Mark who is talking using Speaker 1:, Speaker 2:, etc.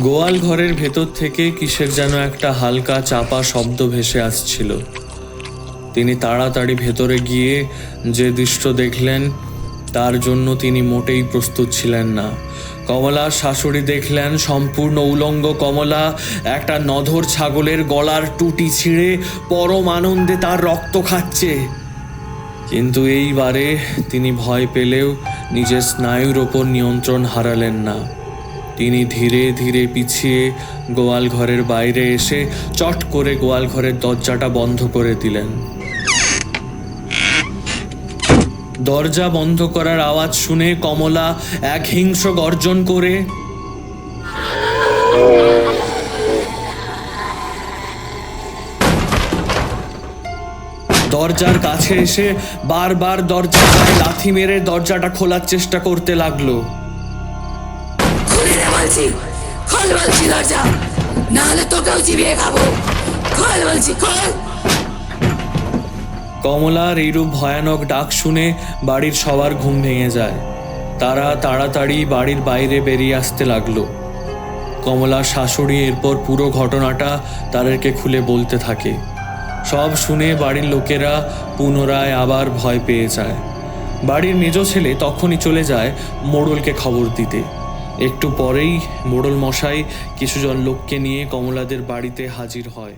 Speaker 1: গোয়াল ঘরের ভেতর থেকে কিসের যেন একটা হালকা চাপা শব্দ ভেসে আসছিল। তিনি তাড়াতাড়ি ভেতরে গিয়ে যে দৃশ্য দেখলেন, তার জন্য তিনি মোটেই প্রস্তুত ছিলেন না। কমলার শাশুড়ি দেখলেন, সম্পূর্ণ উলঙ্গ কমলা, একটা নধর ছাগলের গলার টুটি ছিঁড়ে পরম আনন্দে তার রক্ত খাচ্ছে। কিন্তু এইবারে তিনি ভয় পেলেও নিজের স্নায়ুর ওপর নিয়ন্ত্রণ হারালেন না। তিনি ধীরে ধীরে পিছিয়ে গোয়াল ঘরের বাইরে এসে চট করে গোয়াল ঘরের দরজাটা বন্ধ করে দিলেন। দরজা বন্ধ করার আওয়াজ শুনে কমলা এক হিংস্র গর্জন করে, দরজার কাছে এসে বারবার দরজা লাথি মেরে দরজাটা খোলার চেষ্টা করতে লাগল।
Speaker 2: বলছি, খোল বলছি দরজা, নাহলে তোকেও চিবিয়ে খাব। খোল বলছি, খোল।
Speaker 1: কমলার এইরূপ ভয়ানক ডাক শুনে বাড়ির সবার ঘুম ভেঙে যায়। তারা তাড়াতাড়ি বাড়ির বাইরে বেরিয়ে আসতে লাগল। কমলার শাশুড়ি এরপর পুরো ঘটনাটা তাদেরকে খুলে বলতে থাকে। সব শুনে বাড়ির লোকেরা পুনরায় আবার ভয় পেয়ে যায়। বাড়ির মেজ ছেলে তখনই চলে যায় মোড়লকে খবর দিতে। একটু পরেই মোড়ল মশাই কিছুজন লোককে নিয়ে কমলাদের বাড়িতে হাজির হয়।